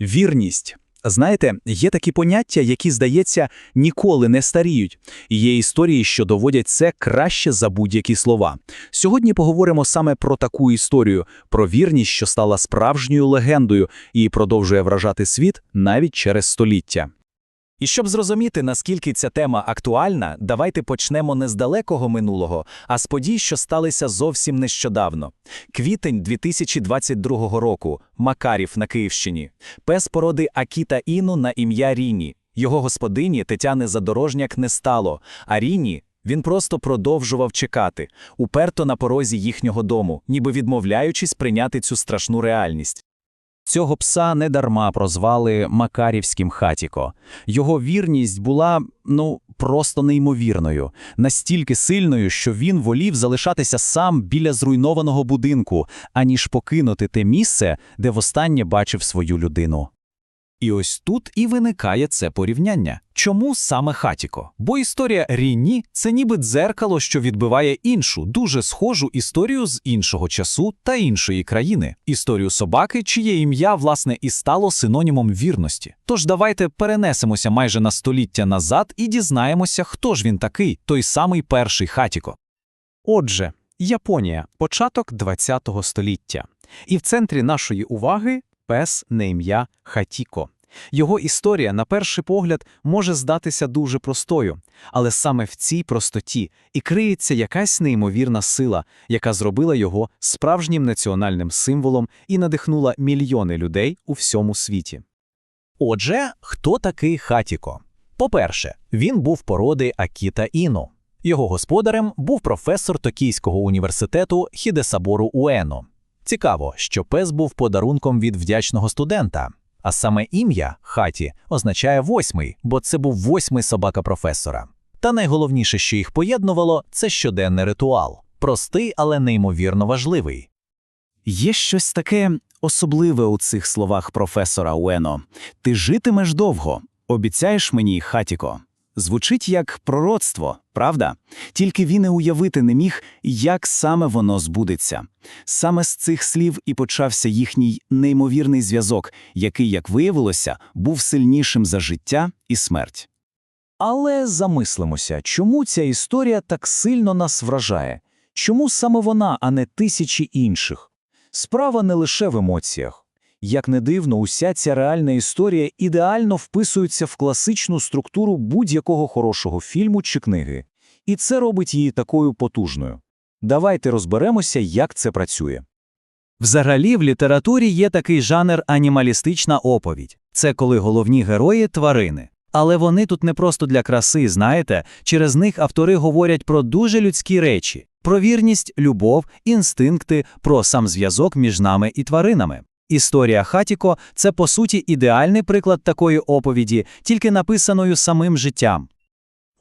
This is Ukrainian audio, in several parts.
Вірність. Знаєте, є такі поняття, які, здається, ніколи не старіють. Є історії, що доводять це краще за будь-які слова. Сьогодні поговоримо саме про таку історію, про вірність, що стала справжньою легендою і продовжує вражати світ навіть через століття. І щоб зрозуміти, наскільки ця тема актуальна, давайте почнемо не з далекого минулого, а з подій, що сталися зовсім нещодавно. Квітень 2022 року. Макарів на Київщині. Пес породи Акіта Іну на ім'я Ріні. Його господині Тетяни Задорожняк не стало, а Ріні він просто продовжував чекати, уперто на порозі їхнього дому, ніби відмовляючись прийняти цю страшну реальність. Цього пса недарма прозвали Макарівським хатіко. Його вірність була, ну, просто неймовірною, настільки сильною, що він волів залишатися сам біля зруйнованого будинку, аніж покинути те місце, де востаннє бачив свою людину. І ось тут і виникає це порівняння. Чому саме хатіко? Бо історія Рінні – це ніби дзеркало, що відбиває іншу, дуже схожу історію з іншого часу та іншої країни. Історію собаки, чиє ім'я, власне, і стало синонімом вірності. Тож давайте перенесемося майже на століття назад і дізнаємося, хто ж він такий, той самий перший хатіко. Отже, Японія, початок ХХ століття. І в центрі нашої уваги пес на ім'я Хатіко. Його історія, на перший погляд, може здатися дуже простою, але саме в цій простоті і криється якась неймовірна сила, яка зробила його справжнім національним символом і надихнула мільйони людей у всьому світі. Отже, хто такий Хатіко? По-перше, він був породи Акіта Іно. Його господарем був професор Токійського університету Хідесабору Уено. Цікаво, що пес був подарунком від вдячного студента, а саме ім'я хаті означає восьмий, бо це був восьмий собака професора. Та найголовніше, що їх поєднувало, це щоденний ритуал. Простий, але неймовірно важливий. Є щось таке особливе у цих словах професора Уено. Ти житимеш довго, обіцяєш мені, хатіко. Звучить як пророцтво, правда? Тільки він і уявити не міг, як саме воно збудеться. Саме з цих слів і почався їхній неймовірний зв'язок, який, як виявилося, був сильнішим за життя і смерть. Але замислимося, чому ця історія так сильно нас вражає? Чому саме вона, а не тисячі інших? Справа не лише в емоціях. Як не дивно, уся ця реальна історія ідеально вписується в класичну структуру будь-якого хорошого фільму чи книги. І це робить її такою потужною. Давайте розберемося, як це працює. Взагалі, в літературі є такий жанр анімалістична оповідь. Це коли головні герої тварини. Але вони тут не просто для краси, знаєте, через них автори говорять про дуже людські речі: про вірність, любов, інстинкти, про сам зв'язок між нами і тваринами. Історія Хатіко це по суті ідеальний приклад такої оповіді, тільки написаною самим життям.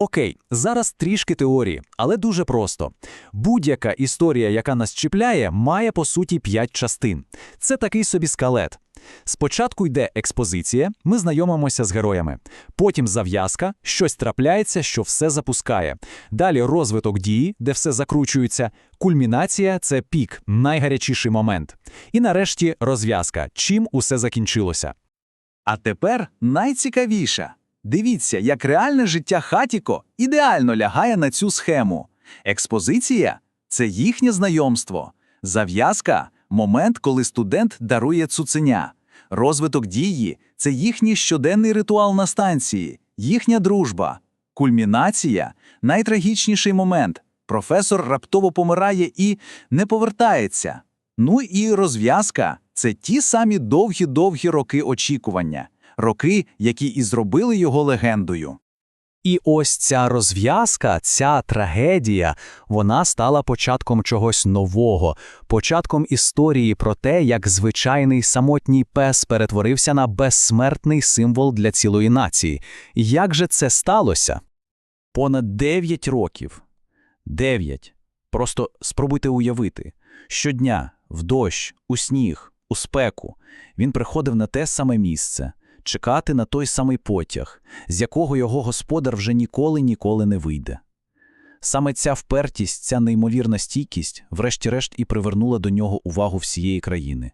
Окей, зараз трішки теорії, але дуже просто. Будь-яка історія, яка нас чіпляє, має по суті п'ять частин. Це такий собі скелет. Спочатку йде експозиція, ми знайомимося з героями. Потім зав'язка, щось трапляється, що все запускає. Далі розвиток дії, де все закручується. Кульмінація це пік, найгарячіший момент. І нарешті розв'язка, чим усе закінчилося. А тепер найцікавіше. Дивіться, як реальне життя Хатіко ідеально лягає на цю схему. Експозиція це їхнє знайомство. Зав'язка момент, коли студент дарує цуценя. Розвиток дії це їхній щоденний ритуал на станції, їхня дружба. Кульмінація найтрагічніший момент. Професор раптово помирає і не повертається. Ну і розв'язка це ті самі довгі-довгі роки очікування, роки, які і зробили його легендою. І ось ця розв'язка, ця трагедія, вона стала початком чогось нового, початком історії про те, як звичайний самотній пес перетворився на безсмертний символ для цілої нації. Як же це сталося? Понад 9 років. 9. Просто спробуйте уявити. Щодня, в дощ, у сніг, у спеку, він приходив на те саме місце чекати на той самий потяг, з якого його господар вже ніколи-ніколи не вийде. Саме ця впертість, ця неймовірна стійкість, врешті-решт, і привернула до нього увагу всієї країни.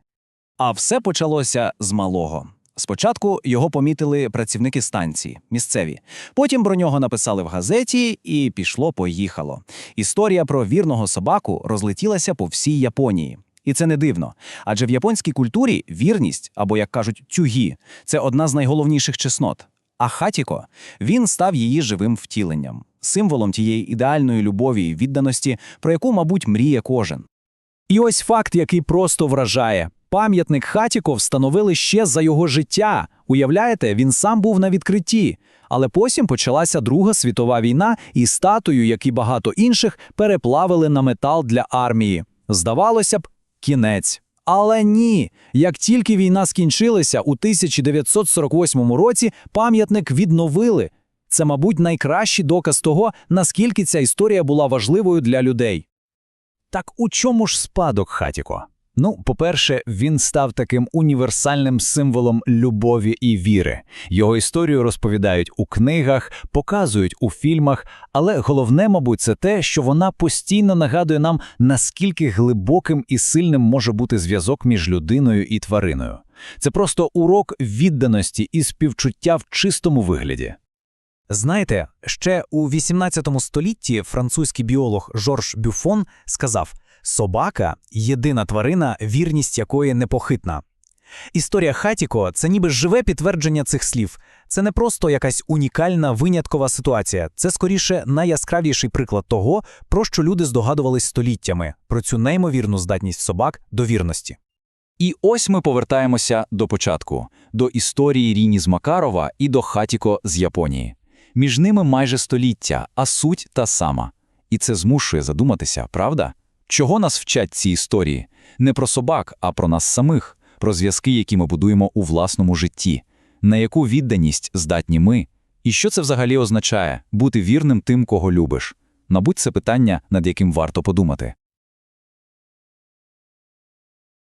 А все почалося з малого. Спочатку його помітили працівники станції, місцеві. Потім про нього написали в газеті, і пішло-поїхало. Історія про вірного собаку розлетілася по всій Японії. І це не дивно. Адже в японській культурі вірність, або, як кажуть, тюгі це одна з найголовніших чеснот. А Хатіко він став її живим втіленням, символом тієї ідеальної любові і відданості, про яку, мабуть, мріє кожен. І ось факт, який просто вражає. Пам'ятник Хатіко встановили ще за його життя. Уявляєте, він сам був на відкритті. Але потім почалася Друга світова війна, і статую, як і багато інших, переплавили на метал для армії. Здавалося б, кінець. Але ні, як тільки війна скінчилася, у 1948 році пам'ятник відновили. Це, мабуть, найкращий доказ того, наскільки ця історія була важливою для людей. Так у чому ж спадок Хатіко? Ну, по-перше, він став таким універсальним символом любові і віри. Його історію розповідають у книгах, показують у фільмах, але головне, мабуть, це те, що вона постійно нагадує нам, наскільки глибоким і сильним може бути зв'язок між людиною і твариною. Це просто урок відданості і співчуття в чистому вигляді. Знаєте, ще у 18 столітті французький біолог Жорж Бюфон сказав: собака єдина тварина, вірність якої непохитна. Історія Хатіко це ніби живе підтвердження цих слів. Це не просто якась унікальна виняткова ситуація, це скоріше найяскравіший приклад того, про що люди здогадувались століттями, про цю неймовірну здатність собак до вірності. І ось ми повертаємося до початку, до історії Ріні з Макарова і до Хатіко з Японії. Між ними майже століття, а суть та сама. І це змушує задуматися, правда? Чого нас вчать ці історії? Не про собак, а про нас самих, про зв'язки, які ми будуємо у власному житті, на яку відданість здатні ми, і що це взагалі означає бути вірним тим, кого любиш. Мабуть, це питання, над яким варто подумати.